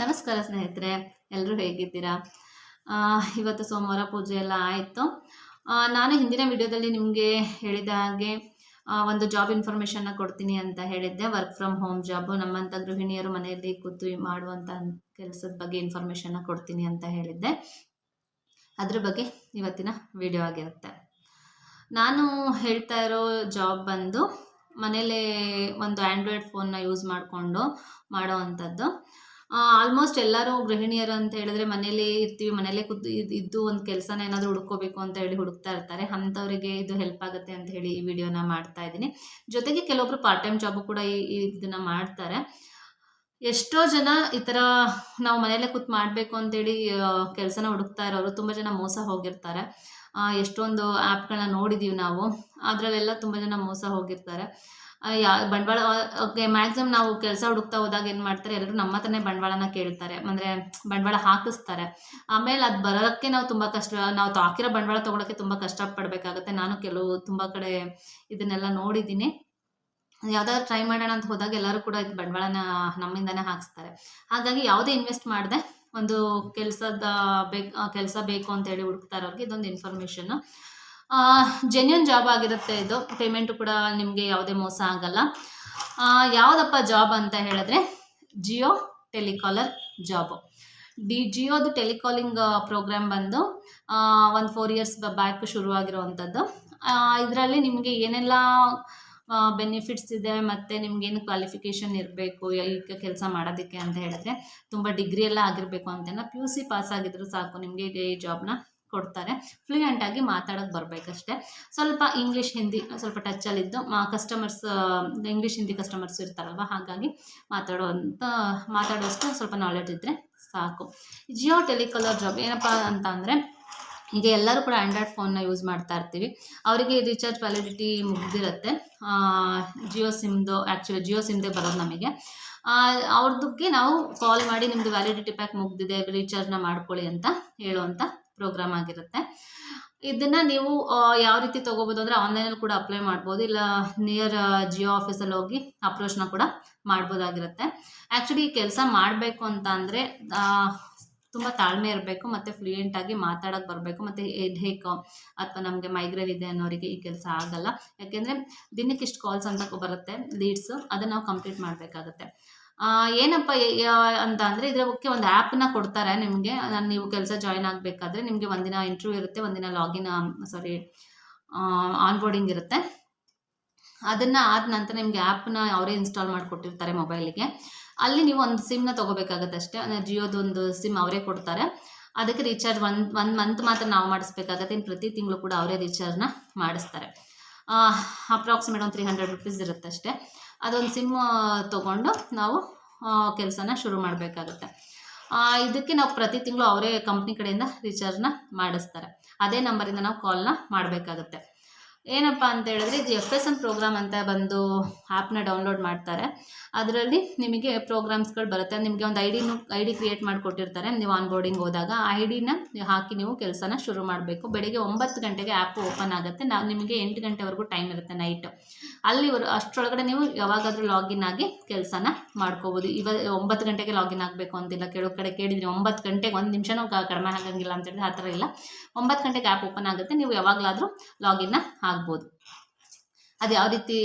ನಮಸ್ಕಾರ ಸ್ನೇಹಿತರೆ ಎಲ್ಲರೂ ಹೇಗಿದ್ದೀರಾ? ಇವತ್ತು ಸೋಮವಾರ ಪೂಜೆ ಎಲ್ಲ ಆಯಿತು. ನಾನು ಹಿಂದಿನ ವಿಡಿಯೋದಲ್ಲಿ ನಿಮಗೆ ಹೇಳಿದ ಹಾಗೆ ಒಂದು ಜಾಬ್ ಇನ್ಫಾರ್ಮೇಷನ್ನ ಕೊಡ್ತೀನಿ ಅಂತ ಹೇಳಿದ್ದೆ. ವರ್ಕ್ ಫ್ರಮ್ ಹೋಮ್ ಜಾಬು ನಮ್ಮಂಥ ಗೃಹಿಣಿಯರು ಮನೆಯಲ್ಲಿ ಕೂತು ಮಾಡುವಂಥ ಕೆಲಸದ ಬಗ್ಗೆ ಇನ್ಫಾರ್ಮೇಷನ್ನ ಕೊಡ್ತೀನಿ ಅಂತ ಹೇಳಿದ್ದೆ. ಅದ್ರ ಬಗ್ಗೆ ಇವತ್ತಿನ ವಿಡಿಯೋ ಆಗಿರುತ್ತೆ. ನಾನು ಹೇಳ್ತಾ ಇರೋ ಜಾಬ್ ಬಂದು ಮನೇಲೇ ಒಂದು ಆ್ಯಂಡ್ರಾಯ್ಡ್ ಫೋನ್ನ ಯೂಸ್ ಮಾಡಿಕೊಂಡು ಮಾಡೋ ಅಂಥದ್ದು ಆಲ್ಮೋಸ್ಟ್ ಎಲ್ಲರೂ ಗೃಹಿಣಿಯರು ಅಂತ ಹೇಳಿದ್ರೆ ಮನೇಲಿ ಇರ್ತೀವಿ ಮನೇಲೇ ಕೂತು, ಇದ್- ಇದ್ದು ಒಂದು ಕೆಲಸನ ಏನಾದರೂ ಹುಡ್ಕೋಬೇಕು ಅಂತ ಹೇಳಿ ಹುಡುಕ್ತಾ ಇರ್ತಾರೆ. ಅಂಥವರಿಗೆ ಇದು ಹೆಲ್ಪ್ ಆಗುತ್ತೆ ಅಂತ ಹೇಳಿ ಈ ವಿಡಿಯೋನ ಮಾಡ್ತಾ ಇದ್ದೀನಿ. ಜೊತೆಗೆ ಕೆಲವೊಬ್ರು ಪಾರ್ಟ್ ಟೈಮ್ ಜಾಬು ಕೂಡ ಈ ಇದನ್ನ ಮಾಡ್ತಾರೆ. ಎಷ್ಟೋ ಜನ ಈ ಥರ ನಾವು ಮನೇಲೆ ಕೂತ್ ಮಾಡಬೇಕು ಅಂತೇಳಿ ಕೆಲಸನ ಹುಡುಕ್ತಾ ಇರೋರು ತುಂಬ ಜನ ಮೋಸ ಹೋಗಿರ್ತಾರೆ. ಎಷ್ಟೊಂದು ಆ್ಯಪ್ಗಳನ್ನ ನೋಡಿದ್ದೀವಿ ನಾವು. ಅದರಲ್ಲೆಲ್ಲ ತುಂಬ ಜನ ಮೋಸ ಹೋಗಿರ್ತಾರೆ. ಯಾ, ಬಂಡವಾಳ ಮ್ಯಾಕ್ಸಿಮಮ್ ನಾವು ಕೆಲಸ ಹುಡುಕ್ತಾ ಹೋದಾಗ ಏನು ಮಾಡ್ತಾರೆ? ಎಲ್ಲರೂ ನಮ್ಮ ಹತ್ರನೇ ಬಂಡವಾಳನ ಕೇಳ್ತಾರೆ. ಅಂದರೆ ಬಂಡವಾಳ ಹಾಕಿಸ್ತಾರೆ. ಆಮೇಲೆ ಅದು ಬರೋಕ್ಕೆ ನಾವು ತುಂಬ ಕಷ್ಟ, ನಾವು ಹಾಕಿರೋ ಬಂಡವಾಳ ತೊಗೊಳಕ್ಕೆ ತುಂಬ ಕಷ್ಟಪಡಬೇಕಾಗುತ್ತೆ. ನಾನು ಕೆಲವು ತುಂಬ ಕಡೆ ಇದನ್ನೆಲ್ಲ ನೋಡಿದ್ದೀನಿ. ಯಾವ್ದಾದ್ರು ಟ್ರೈ ಮಾಡೋಣ ಅಂತ ಹೋದಾಗ ಎಲ್ಲರೂ ಕೂಡ ಇದು ಬಂಡವಾಳನ ನಮ್ಮಿಂದನೇ ಹಾಕಿಸ್ತಾರೆ. ಹಾಗಾಗಿ ಯಾವುದೇ ಇನ್ವೆಸ್ಟ್ ಮಾಡಿದೆ, ಒಂದು ಕೆಲಸದ ಬೇಕು ಕೆಲಸ ಬೇಕು ಅಂತ ಹೇಳಿ ಹುಡುಕ್ತಾ ಇರೋರಿಗೆ ಇದೊಂದು ಇನ್ಫಾರ್ಮೇಷನ್ನು ಜೆನ್ಯೂನ್ ಜಾಬ್ ಆಗಿರುತ್ತೆ ಇದು. ಪೇಮೆಂಟು ಕೂಡ ನಿಮಗೆ ಯಾವುದೇ ಮೋಸ ಆಗಲ್ಲ. ಯಾವುದಪ್ಪ ಜಾಬ್ ಅಂತ ಹೇಳಿದ್ರೆ ಜಿಯೋ ಟೆಲಿಕಾಲರ್ ಜಾಬು ಡಿ ಜಿಯೋದು ಟೆಲಿಕಾಲಿಂಗ್ ಪ್ರೋಗ್ರಾಮ್ ಬಂದು ಒಂದು ಫೋರ್ ಇಯರ್ಸ್ ಬ್ಯಾಕ್ ಶುರುವಾಗಿರುವಂಥದ್ದು ಇದರಲ್ಲಿ ನಿಮಗೆ ಏನೆಲ್ಲ ಬೆನಿಫಿಟ್ಸ್ ಇದೆ, ಮತ್ತು ನಿಮ್ಗೇನು ಕ್ವಾಲಿಫಿಕೇಷನ್ ಇರಬೇಕು ಈಗ ಕೆಲಸ ಮಾಡೋದಕ್ಕೆ ಅಂತ ಹೇಳಿದ್ರೆ, ತುಂಬ ಡಿಗ್ರಿ ಎಲ್ಲ ಆಗಿರಬೇಕು ಅಂತೆಲ್ಲ ಪಿ ಯು ಸಿ ಪಾಸ್ ಆಗಿದ್ರು ಸಾಕು, ನಿಮಗೆ ಈ ಜಾಬ್ನ ಕೊಡ್ತಾರೆ. ಫ್ಲೂಯೆಂಟ್ ಆಗಿ ಮಾತಾಡೋಕ್ಕೆ ಬರಬೇಕಷ್ಟೆ. ಸ್ವಲ್ಪ ಇಂಗ್ಲೀಷ್ ಹಿಂದಿ ಸ್ವಲ್ಪ ಟಚಲ್ಲಿದ್ದು ಕಸ್ಟಮರ್ಸ್ ಇಂಗ್ಲೀಷ್ ಹಿಂದಿ ಕಸ್ಟಮರ್ಸ್ ಇರ್ತಾರಲ್ವ, ಹಾಗಾಗಿ ಮಾತಾಡುವಂಥ ಮಾತಾಡೋಷ್ಟು ಸ್ವಲ್ಪ ನಾಲೆಡ್ಜ್ ಇದ್ದರೆ ಸಾಕು. ಜಿಯೋ ಟೆಲಿಕಲರ್ ಜಾಬ್ ಏನಪ್ಪಾ ಅಂತ ಅಂದರೆ, ಈಗ ಎಲ್ಲರೂ ಕೂಡ ಆ್ಯಂಡ್ರಾಯ್ಡ್ ಫೋನ್ನ ಯೂಸ್ ಮಾಡ್ತಾ ಇರ್ತೀವಿ. ಅವರಿಗೆ ರೀಚಾರ್ಜ್ ವ್ಯಾಲಿಡಿಟಿ ಮುಗ್ದಿರುತ್ತೆ. ಜಿಯೋ ಸಿಮ್ದು ಆ್ಯಕ್ಚುಲಿ ಜಿಯೋ ಸಿಮ್ದೇ ಬರೋದು ನಮಗೆ. ಅವ್ರದಕ್ಕೆ ನಾವು ಕಾಲ್ ಮಾಡಿ ನಿಮ್ಮದು ವ್ಯಾಲಿಡಿಟಿ ಪ್ಯಾಕ್ ಮುಗ್ದಿದೆ ರೀಚಾರ್ಜ್ನ ಮಾಡ್ಕೊಳ್ಳಿ ಅಂತ ಹೇಳುವಂಥ ಪ್ರೋಗ್ರಾಮ್ ಆಗಿರುತ್ತೆ. ಇದನ್ನು ನೀವು ಯಾವ ರೀತಿ ತೊಗೋಬೋದು ಅಂದರೆ ಆನ್ಲೈನಲ್ಲಿ ಕೂಡ ಅಪ್ಲೈ ಮಾಡ್ಬೋದು. ಇಲ್ಲ ನಿಯರ್ ಜಿಯೋ ಆಫೀಸಲ್ಲಿ ಹೋಗಿ ಅಪ್ರೋಚ್ನ ಕೂಡ ಮಾಡ್ಬೋದಾಗಿರುತ್ತೆ. ಆ್ಯಕ್ಚುಲಿ ಈ ಕೆಲಸ ಮಾಡಬೇಕು ಅಂತ ಅಂದರೆ ತುಂಬ ತಾಳ್ಮೆ ಇರಬೇಕು, ಮತ್ತು ಫ್ಲೂಯೆಂಟಾಗಿ ಮಾತಾಡೋಕ್ಕೆ ಬರಬೇಕು, ಮತ್ತು ಹೆಡ್ ಹೇಕ್ ಅಥವಾ ನಮಗೆ ಮೈಗ್ರೇನ್ ಇದೆ ಅನ್ನೋರಿಗೆ ಈ ಕೆಲಸ ಆಗಲ್ಲ. ಯಾಕೆಂದರೆ ದಿನಕ್ಕೆ ಇಷ್ಟು ಕಾಲ್ಸ್ ಅಂತ ಬರುತ್ತೆ ಲೀಡ್ಸು ಅದನ್ನು ನಾವು ಕಂಪ್ಲೀಟ್ ಮಾಡಬೇಕಾಗುತ್ತೆ. ಏನಪ್ಪ ಅಂತ ಅಂದರೆ ಇದಕ್ಕೆ ಒಂದು ಆ್ಯಪನ್ನ ಕೊಡ್ತಾರೆ ನಿಮಗೆ. ನಾನು ನೀವು ಕೆಲಸ ಜಾಯ್ನ್ ಆಗಬೇಕಾದ್ರೆ ನಿಮಗೆ ಒಂದಿನ ಇಂಟರ್ವ್ಯೂ ಇರುತ್ತೆ, ಒಂದಿನ ಲಾಗಿನ್ ಸಾರಿ ಆನ್ಬೋರ್ಡಿಂಗ್ ಇರುತ್ತೆ. ಅದನ್ನು ಆದ ನಂತರ ನಿಮಗೆ ಆ್ಯಪ್ನ ಅವರೇ ಇನ್ಸ್ಟಾಲ್ ಮಾಡಿಕೊಟ್ಟಿರ್ತಾರೆ ಮೊಬೈಲಿಗೆ ಅಲ್ಲಿ ನೀವು ಒಂದು ಸಿಮ್ನ ತೊಗೋಬೇಕಾಗತ್ತೆ ಅಷ್ಟೇ. ಅಂದರೆ ಜಿಯೋದೊಂದು ಸಿಮ್ ಅವರೇ ಕೊಡ್ತಾರೆ. ಅದಕ್ಕೆ ರೀಚಾರ್ಜ್ ಒಂದು ಒಂದು ಮಂತ್ ಮಾತ್ರ ನಾವು ಮಾಡಿಸ್ಬೇಕಾಗತ್ತೆ. ಇನ್ನು ಪ್ರತಿ ತಿಂಗಳು ಕೂಡ ಅವರೇ ರೀಚಾರ್ಜ್ನ ಮಾಡಿಸ್ತಾರೆ. ಅಪ್ರಾಕ್ಸಿಮೇಟ್ ಒಂದು ತ್ರೀ ಹಂಡ್ರೆಡ್ ರುಪೀಸ್ ಇರುತ್ತೆ ಅಷ್ಟೇ. ಅದೊಂದು ಸಿಮ್ ತೊಗೊಂಡು ನಾವು ಕೆಲಸನ ಶುರು ಮಾಡಬೇಕಾಗುತ್ತೆ. ಇದಕ್ಕೆ ನಾವು ಪ್ರತಿ ತಿಂಗಳು ಅವರೇ ಕಂಪ್ನಿ ಕಡೆಯಿಂದ ರೀಚಾರ್ಜ್ನ ಮಾಡಿಸ್ತಾರೆ. ಅದೇ ನಂಬರಿಂದ ನಾವು ಕಾಲ್ನ ಮಾಡಬೇಕಾಗುತ್ತೆ. ಏನಪ್ಪ ಅಂತ ಹೇಳಿದ್ರೆ ಇದು ಎಫ್ ಎಸ್ ಎಂ ಪ್ರೋಗ್ರಾಮ್ ಅಂತ ಬಂದು ಆ್ಯಪ್ನ ಡೌನ್ಲೋಡ್ ಮಾಡ್ತಾರೆ. ಅದರಲ್ಲಿ ನಿಮಗೆ ಪ್ರೋಗ್ರಾಮ್ಸ್ಗಳು ಬರುತ್ತೆ. ನಿಮಗೆ ಒಂದು ಐ ಡಿನೂ ಐ ಡಿ ಕ್ರಿಯೇಟ್ ಮಾಡಿಕೊಟ್ಟಿರ್ತಾರೆ. ನೀವು ಆನ್ಬೋರ್ಡಿಂಗ್ ಹೋದಾಗ ಆ ಐ ಡಿನ ಹಾಕಿ ನೀವು ಕೆಲಸನ ಶುರು ಮಾಡಬೇಕು. ಬೆಳಿಗ್ಗೆ ಒಂಬತ್ತು ಗಂಟೆಗೆ ಆ್ಯಪ್ ಓಪನ್ ಆಗುತ್ತೆ. ನಾವು ನಿಮಗೆ ಎಂಟು ಗಂಟೆವರೆಗೂ ಟೈಮ್ ಇರುತ್ತೆ ನೈಟ್ ಅಲ್ಲಿ ಅಷ್ಟರೊಳಗಡೆ ನೀವು ಯಾವಾಗಾದರೂ ಲಾಗಿನ್ ಆಗಿ ಕೆಲಸನ ಮಾಡ್ಕೋಬೋದು. ಇವ, ಒಂಬತ್ತು ಗಂಟೆಗೆ ಲಾಗಿನ್ ಆಗಬೇಕು ಅಂತಿಲ್ಲ. ಕೆಲವು ಕಡೆ ಕೇಳಿದ್ರಿ ಒಂಬತ್ತು ಗಂಟೆಗೆ ಒಂದು ನಿಮಿಷನೂ ಕಡಿಮೆ ಆಗಂಗಿಲ್ಲ ಅಂತ ಹೇಳಿದ್ರೆ ಆ ಥರ ಇಲ್ಲ. ಒಂಬತ್ತು ಗಂಟೆಗೆ ಆ್ಯಪ್ ಓಪನ್ ಆಗುತ್ತೆ. ನೀವು ಯಾವಾಗಲಾದರೂ ಲಾಗಿನ್ನ ಆಗ್ಬೋದು. ಅದು ಯಾವ ರೀತಿ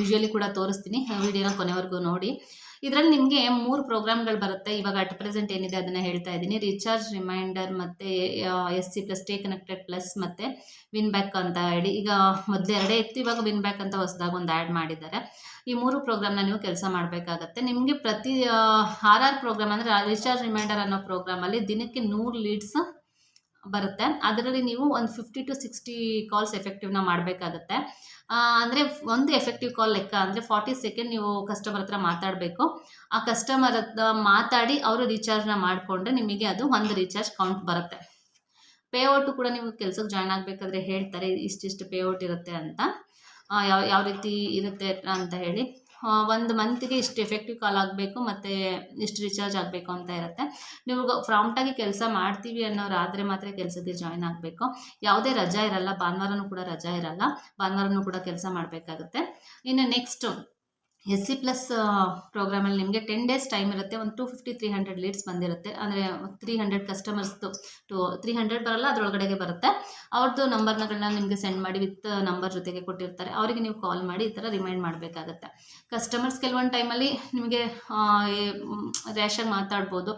ವಿಜುವಲಿ ಕೂಡ ತೋರಿಸ್ತೀನಿ. ವಿಡಿಯೋನ ಕೊನೆವರೆಗೂ ನೋಡಿ. ಇದರಲ್ಲಿ ನಿಮಗೆ ಮೂರು ಪ್ರೋಗ್ರಾಮ್ಗಳು ಬರುತ್ತೆ. ಇವಾಗ ಅಟ್ ಪ್ರೆಸೆಂಟ್ ಏನಿದೆ ಅದನ್ನು ಹೇಳ್ತಾ ಇದ್ದೀನಿ. ರಿಚಾರ್ಜ್ ರಿಮೈಂಡರ್ ಮತ್ತು S C plus stay connected plus ಮತ್ತು ವಿನ್ ಬ್ಯಾಕ್ ಅಂತ ಹೇಳಿ ಈಗ ಮೊದಲು ಎರಡೇ ಇತ್ತು, ಇವಾಗ ವಿನ್ ಬ್ಯಾಕ್ ಅಂತ ಹೊಸದಾಗಿ ಒಂದು ಆ್ಯಡ್ ಮಾಡಿದ್ದಾರೆ. ಈ ಮೂರು ಪ್ರೋಗ್ರಾಮ್ನ ನೀವು ಕೆಲಸ ಮಾಡಬೇಕಾಗತ್ತೆ. ನಿಮಗೆ ಪ್ರತಿ ಆರ್ ಆರ್ ಪ್ರೋಗ್ರಾಮ್ ಅಂದರೆ ರಿಚಾರ್ಜ್ ರಿಮೈಂಡರ್ ಅನ್ನೋ ಪ್ರೋಗ್ರಾಮಲ್ಲಿ ದಿನಕ್ಕೆ ನೂರು ಲೀಡ್ಸ್ ಬರುತ್ತೆ. ಅದರಲ್ಲಿ ನೀವು ಒಂದು ಫಿಫ್ಟಿ ಟು ಸಿಕ್ಸ್ಟಿ ಕಾಲ್ಸ್ ಎಫೆಕ್ಟಿವ್ನ ಮಾಡಬೇಕಾಗತ್ತೆ. ಅಂದರೆ ಒಂದು ಎಫೆಕ್ಟಿವ್ ಕಾಲ್ ಲೆಕ್ಕ ಅಂದರೆ ಫಾರ್ಟಿ ಸೆಕೆಂಡ್ ನೀವು ಕಸ್ಟಮರ್ ಹತ್ರ ಮಾತಾಡಬೇಕು. ಆ ಕಸ್ಟಮರ್ ಹತ್ರ ಮಾತಾಡಿ ಅವರು ರೀಚಾರ್ಜ್ನ ಮಾಡಿಕೊಂಡ್ರೆ ನಿಮಗೆ ಅದು ಒಂದು ರೀಚಾರ್ಜ್ ಕೌಂಟ್ ಬರುತ್ತೆ. ಪೇ ಔಟು ಕೂಡ ನೀವು ಕೆಲಸಕ್ಕೆ ಜಾಯ್ನ್ ಆಗಬೇಕಾದ್ರೆ ಹೇಳ್ತಾರೆ, ಇಷ್ಟಿಷ್ಟು ಪೇಔಟ್ ಇರುತ್ತೆ ಅಂತ. ಯಾವ ಯಾವ ರೀತಿ ಇರುತ್ತೆ ಅಂತ ಹೇಳಿ. ಒಂದು ಮಂತಿಗೆ ಇಷ್ಟು ಎಫೆಕ್ಟಿವ್ ಕಾಲ್ ಆಗಬೇಕು, ಮತ್ತು ಇಷ್ಟು ರಿಚಾರ್ಜ್ ಆಗಬೇಕು ಅಂತ ಇರುತ್ತೆ. ನೀವು ಪ್ರಾಂಪ್ಟಾಗಿ ಕೆಲಸ ಮಾಡ್ತೀವಿ ಅನ್ನೋರಾದರೆ ಮಾತ್ರ ಕೆಲಸಕ್ಕೆ ಜಾಯ್ನ್ ಆಗಬೇಕು. ಯಾವುದೇ ರಜಾ ಇರಲ್ಲ, ಭಾನುವಾರನೂ ಕೂಡ ರಜಾ ಇರಲ್ಲ, ಭಾನುವಾರನೂ ಕೂಡ ಕೆಲಸ ಮಾಡಬೇಕಾಗುತ್ತೆ. ಇನ್ನು ನೆಕ್ಸ್ಟು ಎಸ್ ಸಿ ಪ್ಲಸ್ ಪ್ರೋಗ್ರಾಮಲ್ಲಿ ನಿಮಗೆ ಟೆನ್ ಡೇಸ್ ಟೈಮ್ ಇರುತ್ತೆ, ಒಂದು two fifty three hundred leads ಬಂದಿರುತ್ತೆ. ಅಂದರೆ ತ್ರೀ ಹಂಡ್ರೆಡ್ ಕಸ್ಟಮರ್ಸ್ದು ಟು ತ್ರೀ ಹಂಡ್ರೆಡ್ ಬರಲ್ಲ, ಅದರೊಳಗಡೆಗೆ ಬರುತ್ತೆ. ಅವ್ರದ್ದು ನಂಬರ್ನಗಳನ್ನ ನಿಮಗೆ ಸೆಂಡ್ ಮಾಡಿ ವಿತ್ ನಂಬರ್ ಜೊತೆಗೆ ಕೊಟ್ಟಿರ್ತಾರೆ. ಅವರಿಗೆ ನೀವು ಕಾಲ್ ಮಾಡಿ ಈ ಥರ ರಿಮೈಂಡ್ ಮಾಡಬೇಕಾಗತ್ತೆ. ಕಸ್ಟಮರ್ಸ್ ಕೆಲವೊಂದು ಟೈಮಲ್ಲಿ ನಿಮಗೆ ರ್ಯಾಷಾಗಿ ಮಾತಾಡ್ಬೋದು.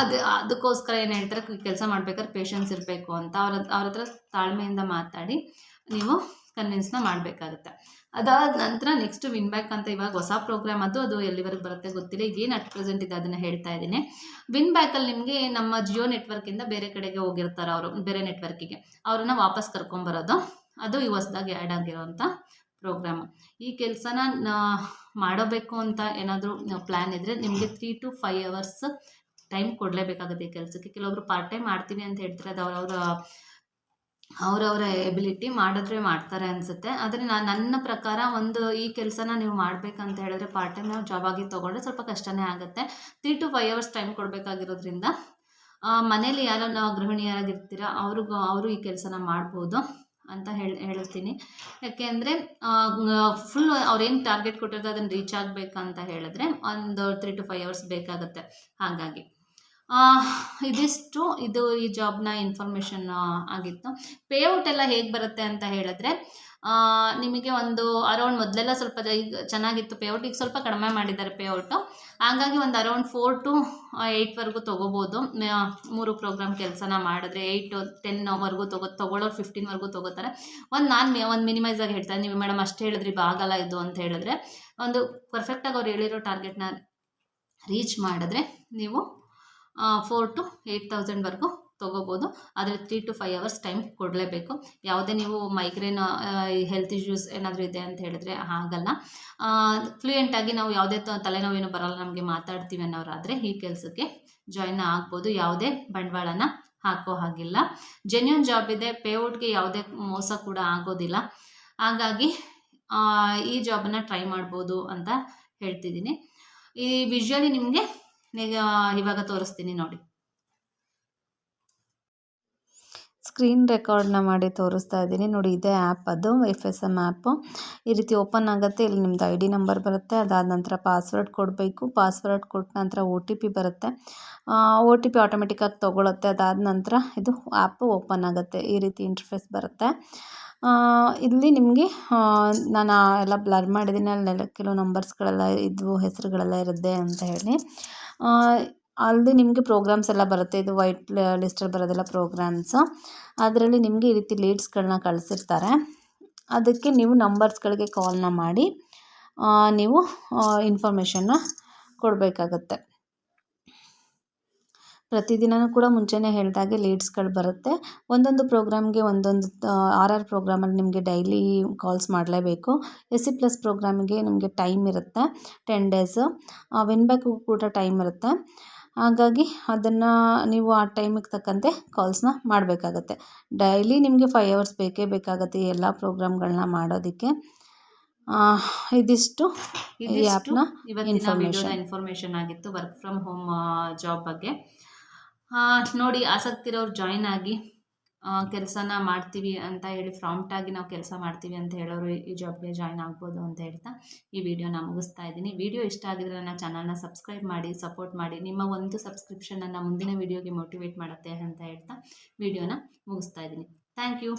ಅದು, ಅದಕ್ಕೋಸ್ಕರ ಏನು ಹೇಳ್ತಾರೆ, ಕೆಲಸ ಮಾಡ್ಬೇಕಾದ್ರೆ ಪೇಷನ್ಸ್ ಇರಬೇಕು ಅಂತ. ಅವ್ರ ಅವ್ರ ಹತ್ರ ತಾಳ್ಮೆಯಿಂದ ಮಾತಾಡಿ ನೀವು ಕನ್ವಿನ್ಸ್ನ ಮಾಡಬೇಕಾಗುತ್ತೆ. ಅದಾದ ನಂತರ ನೆಕ್ಸ್ಟ್ ವಿನ್ ಬ್ಯಾಕ್ ಅಂತ ಇವಾಗ ಹೊಸ ಪ್ರೋಗ್ರಾಮ್ ಅದು ಅದು ಎಲ್ಲಿವರೆಗೆ ಬರುತ್ತೆ ಗೊತ್ತಿಲ್ಲ. ಈಗೇನು ಅಟ್ ಪ್ರೆಸೆಂಟ್ ಇದೆ ಅದನ್ನು ಹೇಳ್ತಾ ಇದ್ದೀನಿ. ವಿನ್ ಬ್ಯಾಕಲ್ಲಿ ನಿಮಗೆ ನಮ್ಮ ಜಿಯೋ ನೆಟ್ವರ್ಕಿಂದ ಬೇರೆ ಕಡೆಗೆ ಹೋಗಿರ್ತಾರೆ ಅವರು, ಬೇರೆ ನೆಟ್ವರ್ಕಿಗೆ ಅವ್ರನ್ನ ವಾಪಸ್ ಕರ್ಕೊಂಬರೋದು ಅದು ಈ ಹೊಸದಾಗಿ ಆ್ಯಡ್ ಆಗಿರೋವಂಥ ಪ್ರೋಗ್ರಾಮು ಈ ಕೆಲಸನ ಮಾಡಬೇಕು ಅಂತ ಏನಾದರೂ ಪ್ಲ್ಯಾನ್ ಇದ್ದರೆ ನಿಮಗೆ three to five hours time ಕೊಡಲೇಬೇಕಾಗುತ್ತೆ ಈ ಕೆಲಸಕ್ಕೆ. ಕೆಲವೊಬ್ರು ಪಾರ್ಟ್ ಟೈಮ್ ಮಾಡ್ತೀನಿ ಅಂತ ಹೇಳ್ತಾರೆ ಅದು ಅವರವರ ಅವರವರ ಎಬಿಲಿಟಿ ಮಾಡಿದ್ರೆ ಮಾಡ್ತಾರೆ ಅನಿಸುತ್ತೆ. ಆದರೆ ನಾನು ನನ್ನ ಪ್ರಕಾರ ಒಂದು ಈ ಕೆಲಸನ ನೀವು ಮಾಡಬೇಕಂತ ಹೇಳಿದ್ರೆ ಪಾರ್ಟ್ ಟೈಮ್ ನಾವು ಜಾಬ್ ಆಗಿ ತೊಗೊಂಡ್ರೆ ಸ್ವಲ್ಪ ಕಷ್ಟನೇ ಆಗುತ್ತೆ. Three to five hours time ಕೊಡಬೇಕಾಗಿರೋದ್ರಿಂದ ಮನೇಲಿ ಯಾರೋ ನಾವು ಗೃಹಿಣಿಯರಾಗಿರ್ತೀರ, ಅವ್ರಿಗೂ, ಅವರು ಈ ಕೆಲಸನ ಮಾಡ್ಬೋದು ಅಂತ ಹೇಳಿ, ಹೇಳ್ತೀನಿ. ಯಾಕೆ ಅಂದರೆ ಫುಲ್ ಅವ್ರೇನು ಟಾರ್ಗೆಟ್ ಕೊಟ್ಟಿರ್ತಾರೆ ಅದನ್ನು ರೀಚ್ ಆಗಬೇಕಂತ ಹೇಳಿದ್ರೆ ಒಂದು ತ್ರೀ ಟು ಫೈವ್ ಅವರ್ಸ್ ಬೇಕಾಗುತ್ತೆ. ಹಾಗಾಗಿ. ಇದಿಷ್ಟು, ಇದು ಈ ಜಾಬ್ನ ಇನ್ಫಾರ್ಮೇಷನ್ ಆಗಿತ್ತು. ಪೇಔಟ್ ಎಲ್ಲ ಹೇಗೆ ಬರುತ್ತೆ ಅಂತ ಹೇಳಿದ್ರೆ ನಿಮಗೆ ಒಂದು ಅರೌಂಡ್ ಮೊದಲೆಲ್ಲ ಸ್ವಲ್ಪ ಈಗ ಚೆನ್ನಾಗಿತ್ತು ಪೇಔಟ್ ಈಗ ಸ್ವಲ್ಪ ಕಡಿಮೆ ಮಾಡಿದ್ದಾರೆ ಪೇಔಟು ಹಾಗಾಗಿ ಒಂದು ಅರೌಂಡ್ ಫೋರ್ ಟು ಏಯ್ಟ್ವರೆಗೂ ತೊಗೋಬೋದು. ಮೂರು ಪ್ರೋಗ್ರಾಮ್ ಕೆಲಸನ ಮಾಡಿದ್ರೆ ಏಯ್ಟ್ ಟೆನ್ವರೆಗೂ ತೊಗೋ, ತೊಗೊಳ್ಳೋರು ಫಿಫ್ಟೀನ್ವರೆಗೂ ತೊಗೋತಾರೆ. ಒಂದು ನಾನು ಒಂದು ಮಿನಿಮೈಸ್ ಆಗಿ ಹೇಳ್ತಾರೆ. ನೀವು ಮೇಡಮ್ ಅಷ್ಟು ಹೇಳಿದ್ರಿ ಆಗಲ್ಲ ಇದು ಅಂತ ಹೇಳಿದ್ರೆ, ಒಂದು ಪರ್ಫೆಕ್ಟಾಗಿ ಅವ್ರು ಹೇಳಿರೋ ಟಾರ್ಗೆಟ್ನ ರೀಚ್ ಮಾಡಿದ್ರೆ, ನೀವು ಫೋರ್ ಟು ಏಯ್ಟ್ ತೌಸಂಡ್ವರೆಗೂ ತೊಗೋಬೋದು. ಆದರೆ three to five hours time ಕೊಡಲೇಬೇಕು. ಯಾವುದೇ ನೀವು ಮೈಗ್ರೇನ್ ಹೆಲ್ತ್ ಇಶ್ಯೂಸ್ ಏನಾದರೂ ಇದೆ ಅಂತ ಹೇಳಿದ್ರೆ ಆಗಲ್ಲ. ಫ್ಲೂಯೆಂಟಾಗಿ ನಾವು ಯಾವುದೇ ತಲೆನೋವೇನು ಬರಲ್ಲ ನಮಗೆ ಮಾತಾಡ್ತೀವಿ ಅನ್ನೋರಾದರೆ ಈ ಕೆಲಸಕ್ಕೆ ಜಾಯ್ನ್ ಆಗ್ಬೋದು. ಯಾವುದೇ ಬಂಡವಾಳನ ಹಾಕೋ ಹಾಗಿಲ್ಲ. ಜೆನ್ಯೂನ್ ಜಾಬ್ ಇದೆ ಪೇಔಟ್ಗೆ ಯಾವುದೇ ಮೋಸ ಕೂಡ ಆಗೋದಿಲ್ಲ. ಹಾಗಾಗಿ ಈ ಜಾಬನ್ನು ಟ್ರೈ ಮಾಡ್ಬೋದು ಅಂತ ಹೇಳ್ತಿದ್ದೀನಿ. ಈ ವಿಜುವಲಿ ನಿಮಗೆ ಇವಾಗ ತೋರಿಸ್ತೀನಿ ನೋಡಿ. ಸ್ಕ್ರೀನ್ ರೆಕಾರ್ಡ್ನ ಮಾಡಿ ತೋರಿಸ್ತಾ ಇದ್ದೀನಿ. ನೋಡಿ, ಇದೇ ಆ್ಯಪ್ ಅದು ಎಫ್ ಎಸ್ ಎಂ ಆ್ಯಪು ಈ ರೀತಿ ಓಪನ್ ಆಗುತ್ತೆ. ಇಲ್ಲಿ ನಿಮ್ಮದು ಐ ಡಿ ನಂಬರ್ ಬರುತ್ತೆ. ಅದಾದ ನಂತರ ಪಾಸ್ವರ್ಡ್ ಕೊಡಬೇಕು ಪಾಸ್ವರ್ಡ್ ಕೊಟ್ಟ ನಂತರ ಒ ಟಿ ಪಿ ಬರುತ್ತೆ. ಒ ಟಿ ಪಿ ಆಟೋಮೆಟಿಕ್ಕಾಗಿ ತೊಗೊಳುತ್ತೆ. ಅದಾದ ನಂತರ ಇದು ಆ್ಯಪ್ ಓಪನ್ ಆಗುತ್ತೆ. ಈ ರೀತಿ ಇಂಟರ್ಫೇಸ್ ಬರುತ್ತೆ. ಇಲ್ಲಿ ನಿಮಗೆ ನಾನು ಎಲ್ಲ ಬ್ಲರ್ ಮಾಡಿದ್ದೀನಿ. ಅಲ್ಲಿ ಕೆಲವು ನಂಬರ್ಸ್ಗಳೆಲ್ಲ ಇದ್ವು, ಹೆಸರುಗಳೆಲ್ಲ ಇರುತ್ತೆ ಅಂತ ಹೇಳಿ. ಅಲ್ಲಿ ನಿಮಗೆ ಪ್ರೋಗ್ರಾಮ್ಸ್ ಎಲ್ಲ ಬರುತ್ತೆ. ಇದು ವೈಟ್ ಲಿಸ್ಟಲ್ಲಿ ಬರೋದೆಲ್ಲ ಪ್ರೋಗ್ರಾಮ್ಸು ಅದರಲ್ಲಿ ನಿಮಗೆ ಈ ರೀತಿ ಲೀಡ್ಸ್ಗಳನ್ನ ಕಳಿಸಿರ್ತಾರೆ. ಅದಕ್ಕೆ ನೀವು ನಂಬರ್ಸ್ಗಳಿಗೆ ಕಾಲ್ನ ಮಾಡಿ ನೀವು ಇನ್ಫಾರ್ಮೇಷನ್ನ ಕೊಡಬೇಕಾಗತ್ತೆ. ಪ್ರತಿದಿನವೂ ಕೂಡ ಮುಂಚೆನೇ ಹೇಳಿದಾಗೆ ಲೀಡ್ಸ್ಗಳು ಬರುತ್ತೆ. ಒಂದೊಂದು ಪ್ರೋಗ್ರಾಮ್ಗೆ ಒಂದೊಂದು ಆರ್ ಆರ್ ಪ್ರೋಗ್ರಾಮಲ್ಲಿ ನಿಮಗೆ ಡೈಲಿ ಕಾಲ್ಸ್ ಮಾಡಲೇಬೇಕು. ಎಸ್ ಸಿ ಪ್ಲಸ್ ಪ್ರೋಗ್ರಾಮಿಗೆ ನಿಮಗೆ ಟೈಮ್ ಇರುತ್ತೆ ಟೆನ್ ಡೇಸು ವಿನ್ ಬ್ಯಾಕ್ಗೂ ಕೂಡ ಟೈಮ್ ಇರುತ್ತೆ. ಹಾಗಾಗಿ ಅದನ್ನು ನೀವು ಆ ಟೈಮಿಗೆ ತಕ್ಕಂತೆ ಕಾಲ್ಸ್ನ ಮಾಡಬೇಕಾಗತ್ತೆ. ಡೈಲಿ ನಿಮಗೆ ಫೈವ್ ಅವರ್ಸ್ ಬೇಕೇ ಬೇಕಾಗುತ್ತೆ ಎಲ್ಲ ಪ್ರೋಗ್ರಾಮ್ಗಳನ್ನ ಮಾಡೋದಕ್ಕೆ. ಇದಿಷ್ಟು ಈ ಆ್ಯಪ್ನ ಇನ್ಫಾರ್ಮೇಷನ್ ಇನ್ಫಾರ್ಮೇಷನ್ ಆಗಿತ್ತು ವರ್ಕ್ ಫ್ರಮ್ ಹೋಮ್ ಜಾಬ್ ಬಗ್ಗೆ. ನೋಡಿ, ಆಸಕ್ತಿ ಇರೋರು ಜಾಯ್ನ್ ಆಗಿ ಕೆಲಸನ ಮಾಡ್ತೀವಿ ಅಂತ ಹೇಳಿ ಆಗಿ ನಾವು ಕೆಲಸ ಮಾಡ್ತೀವಿ ಅಂತ ಹೇಳೋರು ಈ ಜಾಬ್ಗೆ ಜಾಯ್ನ್ ಆಗ್ಬೋದು ಅಂತ ಹೇಳ್ತಾ ಈ ವಿಡಿಯೋನ ಮುಗಿಸ್ತಾ ಇದ್ದೀನಿ. ವಿಡಿಯೋ ಇಷ್ಟ ಆಗಿದ್ರೆ ನನ್ನ ಚಾನಲ್ನ ಸಬ್ಸ್ಕ್ರೈಬ್ ಮಾಡಿ ಸಪೋರ್ಟ್ ಮಾಡಿ. ನಿಮ್ಮ ಒಂದು ಸಬ್ಸ್ಕ್ರಿಪ್ಷನನ್ನು ಮುಂದಿನ ವಿಡಿಯೋಗೆ ಮೋಟಿವೇಟ್ ಮಾಡುತ್ತೆ ಅಂತ ಹೇಳ್ತಾ ವಿಡಿಯೋನ ಮುಗಿಸ್ತಾ ಇದ್ದೀನಿ. Thank you